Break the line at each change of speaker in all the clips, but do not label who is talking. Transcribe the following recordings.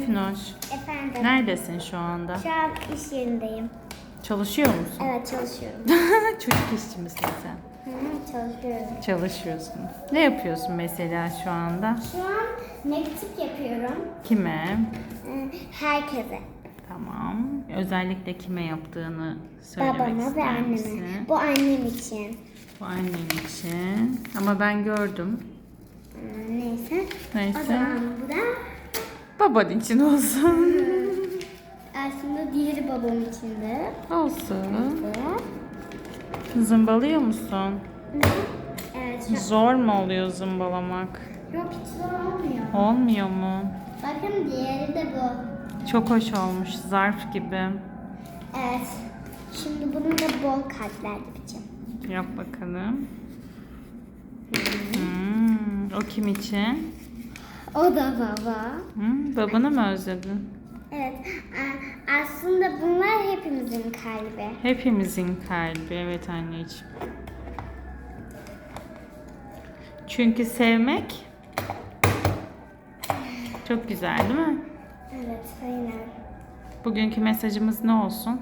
Efnoş,
Efendim.
neredesin şu anda?
Şu an iş yerindeyim.
Çalışıyor musun?
Evet çalışıyorum.
Çocuk işçi misin sen?
Hı hı, çalışıyorum.
Çalışıyorsun. Ne yapıyorsun mesela şu anda?
Şu an mektup yapıyorum.
Kime?
Herkese.
Tamam. Özellikle kime yaptığını söylemek
Babama ve
ister
anneme.
misin?
Bu annem için.
Bu annen için. Ama ben gördüm.
Ee, Neyse. O
Neyse.
zaman bu da
Baban için olsun.
aslında diğeri babam için de.
olsun. Zımbalıyor musun?
Evet. Şu
Zor mu oluyor zımbalamak?
Yok hiç zor olmuyor.
Olmuyor mu?
Bakın diğeri de bu.
Çok hoş olmuş. Zarf gibi.
Evet. Şimdi bunu da bol kalpler yapacağım.
Yap bakalım. Hmm, o kim için?
O da baba.
Hmm, babanı mı özledin?
Evet. Aslında bunlar hepimizin kalbi.
Hepimizin kalbi. Evet anneciğim. Çünkü sevmek çok güzel değil mi?
Evet, aynen.
Bugünkü mesajımız ne olsun?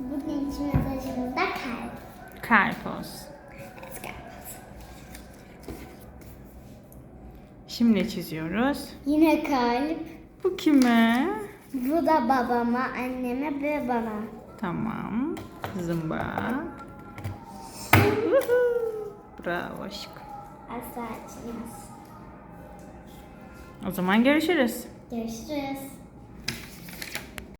Bugünkü mesajımız da kalp.
Kalp olsun.
Evet, kalp.
Şimdi çiziyoruz.
Yine kalp.
Bu kime?
Bu da babama, anneme ve bana.
Tamam. Zımba. Bravo aşkım.
Asla açmaz.
O zaman görüşürüz.
Görüşürüz.